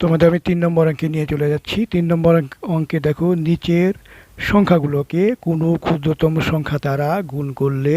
তোমাদের আমি তিন নম্বর অঙ্কে নিয়ে চলে যাচ্ছি। তিন নম্বর অঙ্কে দেখো নিচের সংখ্যাগুলোকে কোনো ক্ষুদ্রতম সংখ্যা দ্বারা গুণ করলে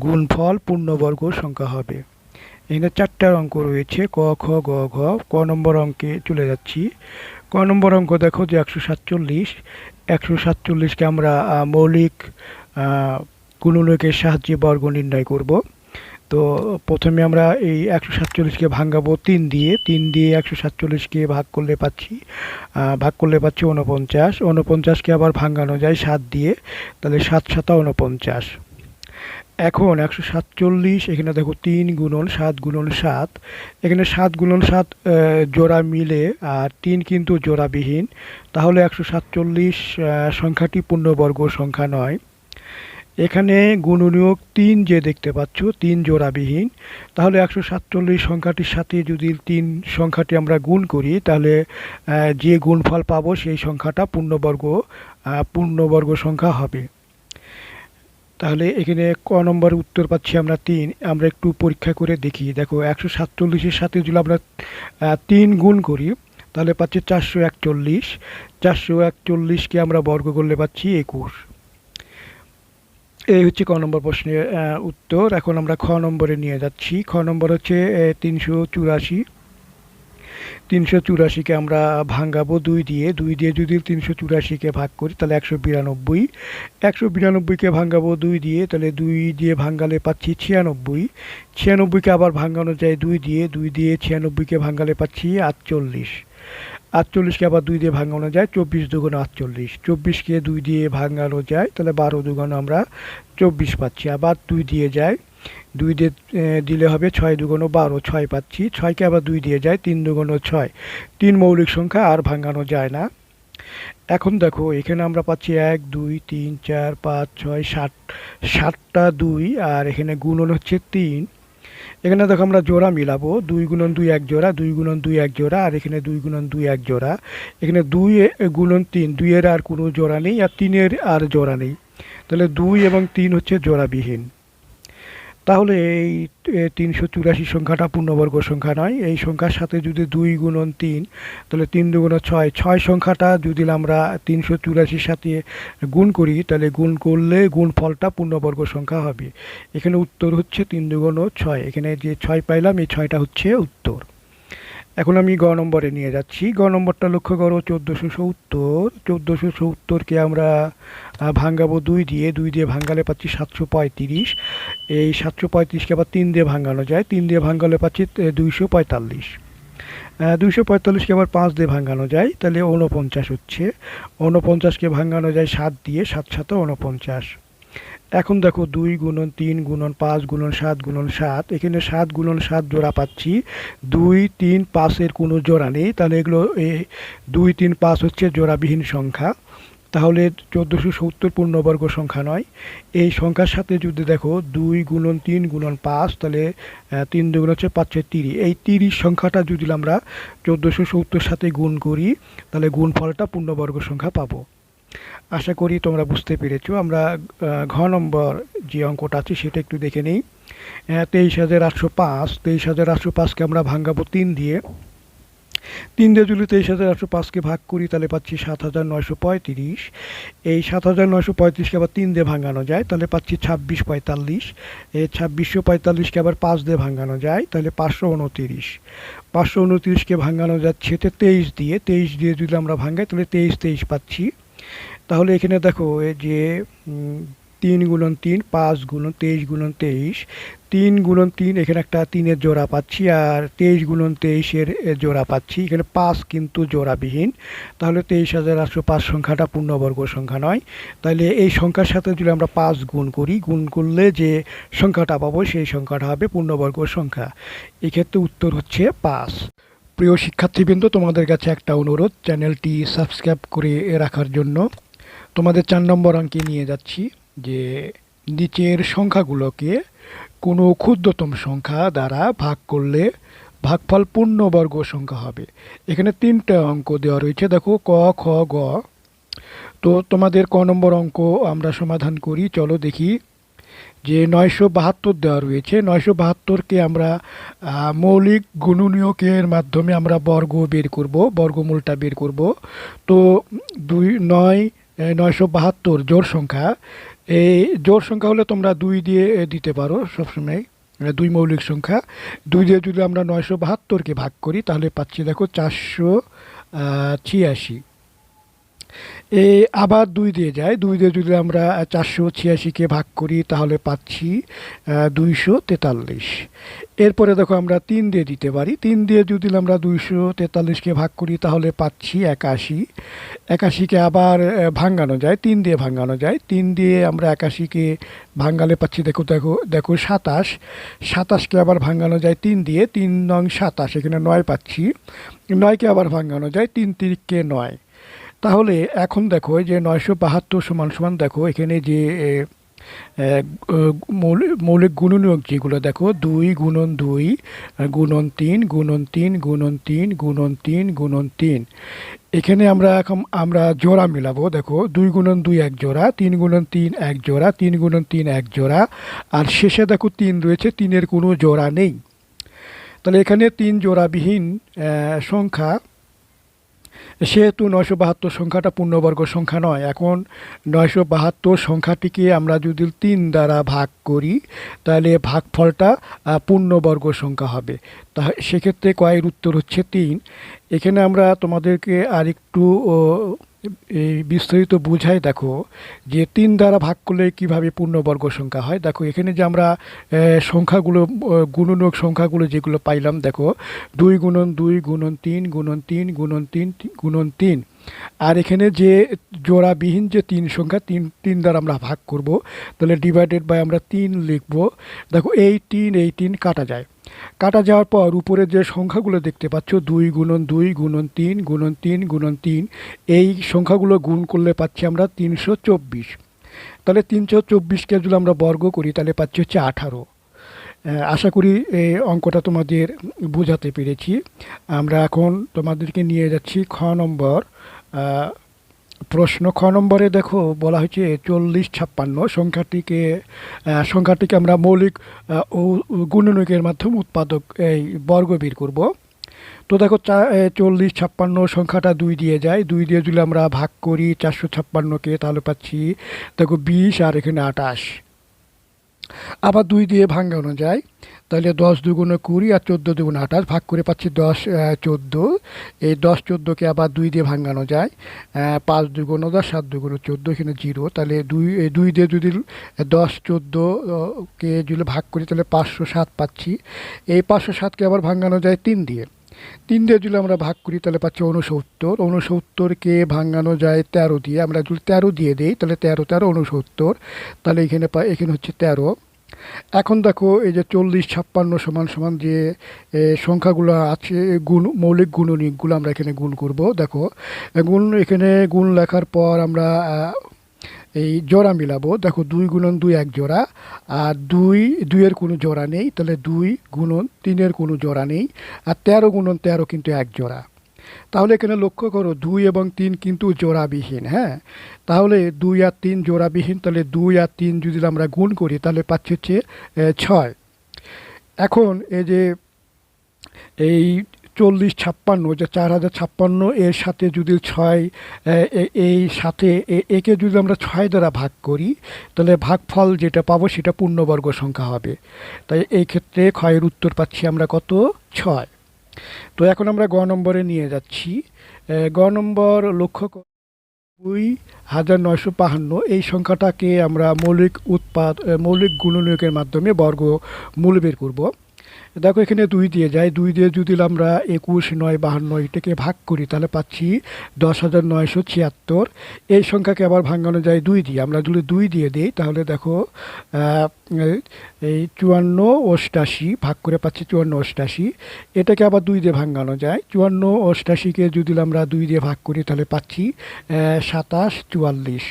গুণফল পূর্ণবর্গ সংখ্যা হবে। এখানে চারটার অঙ্ক রয়েছে ক খ গ ঘ। ক নম্বর অঙ্কে চলে যাচ্ছি। ক নম্বর অঙ্ক দেখো যে একশো সাতচল্লিশ। একশো সাতচল্লিশকে আমরা মৌলিক আহ, গুণনকের সাহায্যে বর্গ নির্ণয় করব। তো প্রথমে আমরা এই একশো সাতচল্লিশকে ভাঙাবো তিন দিয়ে। তিন দিয়ে একশো সাতচল্লিশকে ভাগ করলে পাচ্ছি ভাগ করলে পাচ্ছি উনপঞ্চাশ উনপঞ্চাশকে আবার ভাঙানো যায় সাত দিয়ে, তাহলে সাত সাতা উনপঞ্চাশ এখন একশো সাতচল্লিশ, এখানে দেখো তিন গুণন সাত গুণন সাত। এখানে সাত গুণন সাত জোড়া মিলে, আর তিন কিন্তু জোড়াবিহীন। তাহলে একশো সাতচল্লিশ সংখ্যাটি পূর্ণবর্গ সংখ্যা নয়। এখানে গুণনীয়ক তিন যে দেখতে পাচ্ছ, তিন জোড়াবিহীন, তাহলে একশো সাতচল্লিশ সংখ্যাটির সাথে যদি তিন সংখ্যাটি আমরা গুণ করি, তাহলে যে গুণফল পাবো সেই সংখ্যাটা পূর্ণবর্গ পূর্ণবর্গ সংখ্যা হবে। তাহলে এখানে ক নম্বর উত্তর পাচ্ছি আমরা তিন, আমরা একটু পরীক্ষা করে দেখি। দেখো, একশো সাতচল্লিশের সাথে যদি আমরা তিন গুণ করি, তাহলে পাচ্ছি চারশো একচল্লিশ, চারশো একচল্লিশকে আমরা বর্গ করলে পাচ্ছি একুশ। এই হচ্ছে ক নম্বর প্রশ্নের উত্তর। এখন আমরা খ নম্বরে নিয়ে যাচ্ছি। খ নম্বর হচ্ছে তিনশো চুরাশি। তিনশো চুরাশিকে আমরা ভাঙাবো দুই দিয়ে। দুই দিয়ে যদি তিনশো চুরাশিকে ভাগ করি, তাহলে একশো বিরানব্বই। একশো বিরানব্বইকে ভাঙাবো দুই দিয়ে, তাহলে দুই দিয়ে ভাঙ্গালে পাচ্ছি ছিয়ানব্বই। ছিয়ানব্বইকে আবার ভাঙানো যায় দুই দিয়ে। দুই দিয়ে ছিয়ানব্বইকে ভাঙ্গালে পাচ্ছি আটচল্লিশ। আটচল্লিশকে আবার দুই দিয়ে ভাঙানো যায়, চব্বিশ দুগুণ আটচল্লিশ। চব্বিশকে দুই দিয়ে ভাঙানো যায়, তাহলে বারো দুগুণ আমরা চব্বিশ পাচ্ছি। আবার দুই দিয়ে যায়, দুই দিয়ে দিলে হবে ছয় দুগুণ বারো, ছয় পাচ্ছি। ছয়কে আবার দুই দিয়ে যায়, তিন দুগুণ ছয়। তিন মৌলিক সংখ্যা আর ভাঙানো যায় না। এখন দেখো, এখানে আমরা পাচ্ছি এক, দুই, তিন, চার, পাঁচ, ছয়, সাত। সাতটা দুই, আর এখানে গুণন হচ্ছে তিন। এখানে দেখো আমরা জোড়া মিলাবো, দুই গুণন দুই এক জোড়া, দুই গুণন দুই এক জোড়া, আর এখানে দুই গুণন দুই এক জোড়া। এখানে দুই গুণন তিন, দুইয়ের আর কোনো জোড়া নেই, আর তিনের আর জোড়া নেই। তাহলে দুই এবং তিন হচ্ছে জোড়াবিহীন। তাহলে এই তিনশো চুরাশি সংখ্যাটা পূর্ণবর্গ সংখ্যা নয়, এই সংখ্যার সাথে যদি দুই গুণন তিন, তাহলে তিন দুগুণ ছয় ছয় সংখ্যাটা যদি আমরা তিনশো চুরাশির সাথে গুণ করি, তাহলে গুণ করলে গুণ ফলটা পূর্ণবর্গ সংখ্যা হবে। এখানে উত্তর হচ্ছে তিন দুগুণ ছয়, এখানে যে ছয় পাইলাম, এই ছয়টা হচ্ছে উত্তর। এখন আমি গ নম্বরে নিয়ে যাচ্ছি। গ নম্বরটা লক্ষ্য করো, চোদ্দোশো সত্তর। চোদ্দোশো সত্তরকে আমরা ভাঙ্গাবো দুই দিয়ে। দুই দিয়ে ভাঙালে পাচ্ছি সাতশো পঁয়ত্রিশ। এই সাতশো পঁয়ত্রিশকে আবার তিন দিয়ে ভাঙানো যায়। তিন দিয়ে ভাঙালে পাচ্ছি দুইশো পঁয়তাল্লিশ। দুইশো পঁয়তাল্লিশকে আবার পাঁচ দিয়ে ভাঙানো যায়। তাহলে উনপঞ্চাশ হচ্ছে। উনপঞ্চাশকে ভাঙানো যায় সাত দিয়ে, সাত সাথে উনপঞ্চাশ এখন দেখো দুই গুণন তিন গুণন পাঁচ গুণন সাত গুণন সাত, এখানে সাত গুণন সাত জোড়া পাচ্ছি। দুই, তিন, পাঁচের কোনো জোড়া নেই। তাহলে এগুলো দুই, তিন, পাঁচ হচ্ছে জোড়াবিহীন সংখ্যা। তাহলে চোদ্দোশো সত্তর পূর্ণবর্গ সংখ্যা নয়। এই সংখ্যার সাথে যদি দেখো দুই গুণন তিন গুণন পাঁচ, তাহলে তিন দুগুণ হচ্ছে পাঁচশো তিরিশ। এই তিরিশ সংখ্যাটা যদি আমরা চোদ্দোশো সত্তর সাথে গুণ করি, তাহলে গুণফলটা পূর্ণবর্গ সংখ্যা পাবো। আশা করি তোমরা বুঝতে পেরেছ। আমরা ঘ নম্বর যে অঙ্কটা আছে সেটা একটু দেখে নিই। তেইশ হাজার আটশো পাঁচ, তেইশ হাজার আটশো পাঁচকে আমরা ভাঙাবো তিন দিয়ে। তিন দিয়ে যদি তেইশ হাজার আটশো পাঁচকে ভাগ করি, তাহলে পাচ্ছি সাত হাজার নয়শো পঁয়ত্রিশ। এই সাত হাজার নয়শো পঁয়ত্রিশকে আবার তিন দিয়ে ভাঙানো যায়, তাহলে পাচ্ছি ছাব্বিশ পঁয়তাল্লিশ। এই ছাব্বিশশো পঁয়তাল্লিশকে আবার পাঁচ দিয়ে ভাঙানো যায়, তাহলে পাঁচশো উনতিরিশ। পাঁচশো উনতিরিশকে ভাঙানো যাচ্ছে তেইশ দিয়ে। তেইশ দিয়ে যদি আমরা ভাঙাই, তাহলে তেইশ তেইশ পাচ্ছি। তাহলে এখানে দেখো যে তিন গুণন তিন, পাঁচ গুণন তেইশ গুণন তেইশ, তিন গুণন তিন, এখানে একটা তিনের জোড়া পাচ্ছি, আর তেইশ গুণন তেইশের জোড়া পাচ্ছি, এখানে পাঁচ কিন্তু জোড়াবিহীন, তাহলে তেইশ হাজার আটশো পাঁচ সংখ্যাটা পূর্ণবর্গ সংখ্যা নয় তাহলে এই সংখ্যার সাথে যদি আমরা পাঁচ গুণ করি, গুণ করলে যে সংখ্যাটা পাবো, সেই সংখ্যাটা হবে পূর্ণবর্গ সংখ্যা, এক্ষেত্রে উত্তর হচ্ছে পাঁচ। প্রিয় শিক্ষার্থীবৃন্দ, তোমাদের কাছে একটা অনুরোধ, চ্যানেলটি সাবস্ক্রাইব করে রাখার জন্য। তোমাদের চার নম্বর অঙ্কে নিয়ে যাচ্ছি, যে নিচের সংখ্যাগুলোকে কোনো ক্ষুদ্রতম সংখ্যা দ্বারা ভাগ করলে ভাগফল পূর্ণবর্গ সংখ্যা হবে। এখানে তিনটা অঙ্ক দেওয়া রয়েছে, দেখো ক, খ, গ। তো তোমাদের ক নম্বর অঙ্ক আমরা সমাধান করি, চলো দেখি। যে নয়শো বাহাত্তর দেওয়া রয়েছে, নয়শো বাহাত্তরকে আমরা মৌলিক গুণনীয়কের মাধ্যমে আমরা বর্গ বের করব, বর্গমূলটা বের করব। তো দুই, নয় নয়শো বাহাত্তর জোর সংখ্যা। এই জোর সংখ্যা হলে তোমরা দুই দিয়ে দিতে পারো সবসময়। দুই মৌলিক সংখ্যা। দুই দিয়ে যদি আমরা নয়শো বাহাত্তরকে ভাগ করি, তাহলে পাচ্ছি দেখো চারশো ছিয়াশি। এ আবার দুই দিয়ে যায়। দুই দিয়ে যদি আমরা চারশো ছিয়াশিকে ভাগ করি, তাহলে পাচ্ছি দুইশো তেতাল্লিশ। এরপরে দেখো আমরা তিন দিয়ে দিতে পারি। তিন দিয়ে যদি আমরা দুইশো তেতাল্লিশকে ভাগ করি, তাহলে পাচ্ছি একাশি। একাশিকে আবার ভাঙানো যায়। তিন দিয়ে ভাঙানো যায়। তিন দিয়ে আমরা একাশিকে ভাঙালে পাচ্ছি, দেখো দেখো দেখো, সাতাশ। সাতাশকে আবার ভাঙানো যায় তিন দিয়ে। তিন নং সাতাশ, এখানে নয় পাচ্ছি। নয়কে আবার ভাঙানো যায় তিন তিরিককে নয়। তাহলে এখন দেখো যে নয়শো বাহাত্তর সমান সমান দেখো, এখানে যে মৌলিক গুণনীয়ক যেগুলো দেখো, দুই গুণন দুই, গুণন তিন গুণন তিন গুণন তিন গুণন তিন গুণন তিন। এখানে আমরা এখন, আমরা জোড়া মিলাবো, দেখো, দুই গুণন দুই এক জোড়া, তিন গুণন তিন এক জোড়া, তিন গুণন তিন এক জোড়া, আর শেষে দেখো তিন রয়েছে, তিনের কোনো জোড়া নেই। তাহলে এখানে তিন জোড়াবিহীন সংখ্যা সেহেতু নয়শো বাহাত্তর সংখ্যাটা পূর্ণবর্গ সংখ্যা নয়। এখন নয়শো বাহাত্তর সংখ্যাটিকে আমরা যদি তিন দ্বারা ভাগ করি, তাহলে ভাগফলটা ফলটা পূর্ণবর্গ সংখ্যা হবে। তা সেক্ষেত্রে কয়ের উত্তর হচ্ছে তিন। এখানে আমরা তোমাদেরকে আরেকটু এই বিস্তারিত বুঝাই দেখো যে তিন দ্বারা ভাগ করলে কীভাবে পূর্ণবর্গ সংখ্যা হয়। দেখো, এখানে যে আমরা সংখ্যাগুলো গুণনক সংখ্যাগুলো যেগুলো পাইলাম, দেখো, দুই গুণন দুই গুণন তিন গুণন তিন গুণন তিন গুণন তিন আর এখানে যে জোড়াবিহীন যে তিন সংখ্যা, তিন তিন দ্বারা আমরা ভাগ করব, তাহলে ডিভাইডেড বাই আমরা তিন লিখব। দেখো এই তিন এই তিন কাটা যায়। কাটা যাওয়ার পর উপরে যে সংখ্যাগুলো দেখতে পাচ্ছ, দুই গুণন দুই গুণন তিন গুণন তিন গুণন তিন, এই সংখ্যাগুলো গুণ করলে পাচ্ছি আমরা তিনশো চব্বিশ। তাহলে তিনশো চব্বিশকে যদি আমরা বর্গ করি, তাহলে পাচ্ছি হচ্ছে আঠারো। আশা করি এই অঙ্কটা তোমাদের বোঝাতে পেরেছি। আমরা এখন তোমাদেরকে নিয়ে যাচ্ছি খ নম্বর। প্রশ্ন খ নম্বরে দেখো, বলা হয়েছে চল্লিশ ছাপ্পান্ন। সংখ্যাটিকে সংখ্যাটিকে আমরা মৌলিক ও গুণনীয়কের মাধ্যমে উৎপাদক, এই বর্গ বের করব। তো দেখো, চা- চল্লিশ ছাপ্পান্ন সংখ্যাটা দুই দিয়ে যায়। দুই দিয়ে যদি আমরা ভাগ করি চারশো ছাপ্পান্নকে, তাহলে পাচ্ছি, দেখো, বিশ আর এখানে আটাশ আবার দুই দিয়ে ভাঙানো যায়। তাহলে দশ দুগুণে কুড়ি আর চোদ্দ দুগুণে আঠাশ, ভাগ করে পাচ্ছি দশ চোদ্দ। এই দশ চোদ্দোকে আবার দুই দিয়ে ভাঙানো যায়। পাঁচ দুগুণ দশ, সাত দুগুণ চোদ্দ, এখানে জিরো। তাহলে দুই দুই দিয়ে যদি দশ চোদ্দোকে যদি ভাগ করি, তাহলে পাঁচশো সাত পাচ্ছি। এই পাঁচশো সাতকে আবার ভাঙানো যায় তিন দিয়ে। তিন দিয়ে যদি আমরা ভাগ করি, তাহলে পাচ্ছি উনসত্তর উনসত্তরকে ভাঙানো যায় তেরো দিয়ে। আমরা যদি তেরো দিয়ে দিই, তাহলে তেরো তেরো উনসত্তর তাহলে এখানে এখানে হচ্ছে তেরো। এখন দেখো এই যে চল্লিশ, ছাপ্পান্ন সমান সমান যে সংখ্যাগুলো আছে গুণ, মৌলিক গুণনীয়কগুলো আমরা এখানে গুণ করব, দেখো। গুণ এখানে গুণ লেখার পর আমরা এই জোড়া মিলাবো। দেখো দুই গুণন দুই এক জোড়া, আর দুই, দুইয়ের কোনো জোড়া নেই, তাহলে দুই গুণন তিনের কোনো জোড়া নেই, আর তেরো গুণন তেরো কিন্তু এক জোড়া। তাহলে এখানে লক্ষ্য করো, দুই এবং তিন কিন্তু জোড়াবিহীন হ্যাঁ? তাহলে দুই আর তিন জোড়াবিহীন, তাহলে দুই আর তিন যদি আমরা গুণ করি, তাহলে পাচ্ছি হচ্ছে ছয়। এখন এই যে এই চল্লিশ ছাপ্পান্ন, যে চার হাজার ছাপ্পান্ন, এর সাথে যদি ছয় এই সাথে একে যদি আমরা ছয় দ্বারা ভাগ করি, তাহলে ভাগফল যেটা পাবো সেটা পূর্ণবর্গ সংখ্যা হবে। তাই এই ক্ষেত্রে ক্ষয়ের উত্তর পাচ্ছি আমরা কত? ছয়। তো এখন আমরা গ নম্বরে নিয়ে যাচ্ছি। গ নম্বর লক্ষ্য দুই হাজার নয়শো বাহান্ন এই সংখ্যাটাকে আমরা মৌলিক উৎপাদ মৌলিক গুণনীয়কের মাধ্যমে বর্গ মূল বের করব। দেখো, এখানে দুই দিয়ে যায়। দুই দিয়ে যদি আমরা একুশ, নয়, বাহান্ন এটাকে ভাগ করি, তাহলে পাচ্ছি দশ হাজার নয়শো ছিয়াত্তর। এই সংখ্যাকে আবার ভাঙানো যায় দুই দিয়ে। আমরা যদি দুই দিয়ে দিই, তাহলে দেখো এই চুয়ান্ন অষ্টাশি ভাগ করে পাচ্ছি চুয়ান্ন অষ্টাশি। এটাকে আবার দুই দিয়ে ভাঙানো যায়। চুয়ান্ন অষ্টাশিকে যদি আমরা দুই দিয়ে ভাগ করি, তাহলে পাচ্ছি সাতাশ চুয়াল্লিশ।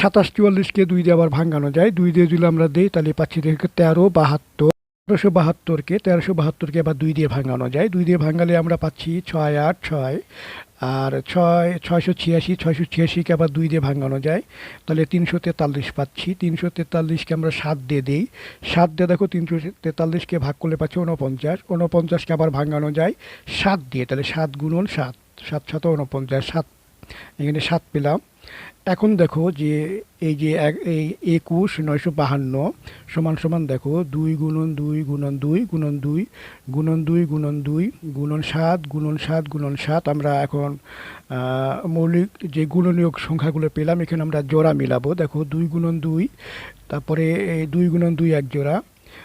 সাতাশ চুয়াল্লিশকে দুই দিয়ে আবার ভাঙানো যায়। দুই দিয়ে যদি আমরা দিই, তাহলে পাচ্ছি দেখে তেরো, বাহাত্তর। তেরোশো বাহাত্তরকে তেরোশো বাহাত্তরকে আবার দুই দিয়ে ভাঙানো যায়। দুই দিয়ে ভাঙালে আমরা পাচ্ছি ছয় আট ছয়। আর ছয়, ছয়শো ছিয়াশি, ছয়শো ছিয়াশিকে আবার দুই দিয়ে ভাঙানো যায়। তাহলে তিনশো তেতাল্লিশ পাচ্ছি। তিনশো তেতাল্লিশকে আমরা সাত দিয়ে দিই। সাত দিয়ে দেখো তিনশো তেতাল্লিশকে ভাগ করলে পাচ্ছি উনপঞ্চাশ উনপঞ্চাশকে আবার ভাঙানো যায় সাত দিয়ে। তাহলে সাত গুণন সাত। সাত সাত উনপঞ্চাশ সাত এখানে সাত পেলাম। এখন দেখো যে এই যে এই একুশ নয়শো বাহান্ন সমান সমান দেখো দুই গুণন দুই গুণন দুই গুণন দুই গুণন দুই গুণন দুই গুণন সাত গুণন সাত গুণন সাত আমরা এখন মৌলিক যে গুণনীয় সংখ্যাগুলো পেলাম এখানে আমরা জোড়া মিলাবো। দেখো দুই গুণন দুই, তারপরে দুই গুণন দুই এক জোড়া।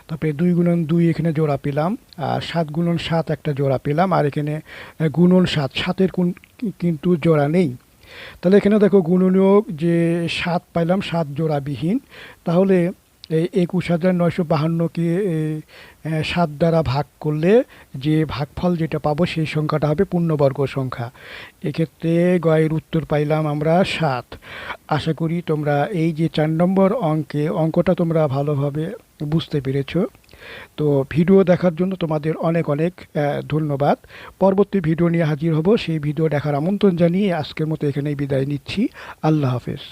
তারপরে দুই গুণন দুই এখানে জোড়া পেলাম, আর সাত গুণন সাত একটা জোড়া পেলাম, আর এখানে গুণন সাত, সাতের কোন কিন্তু জোড়া নেই। তাহলে এখানে দেখো গুণনীয় যে সাত পাইলাম, সাত জোড়াবিহীন। তাহলে এই একুশ হাজার নয়শো বাহান্নকে সাত দ্বারা ভাগ করলে যে ভাগফল যেটা পাবো সেই সংখ্যাটা হবে পূর্ণবর্গ সংখ্যা। এক্ষেত্রে গয়ের উত্তর পাইলাম আমরা সাত। আশা করি তোমরা এই যে চার নম্বর অঙ্কে, অঙ্কটা তোমরা ভালোভাবে বুঝতে পেরেছ। তো ভিডিও দেখার জন্য তোমাদের অনেক অনেক ধন্যবাদ। পরবর্তী ভিডিও নিয়ে হাজির হব। সেই ভিডিও দেখার আমন্ত্রণ জানিয়ে আজকের মতো এখানেই বিদায় নিচ্ছি। আল্লাহ হাফেজ।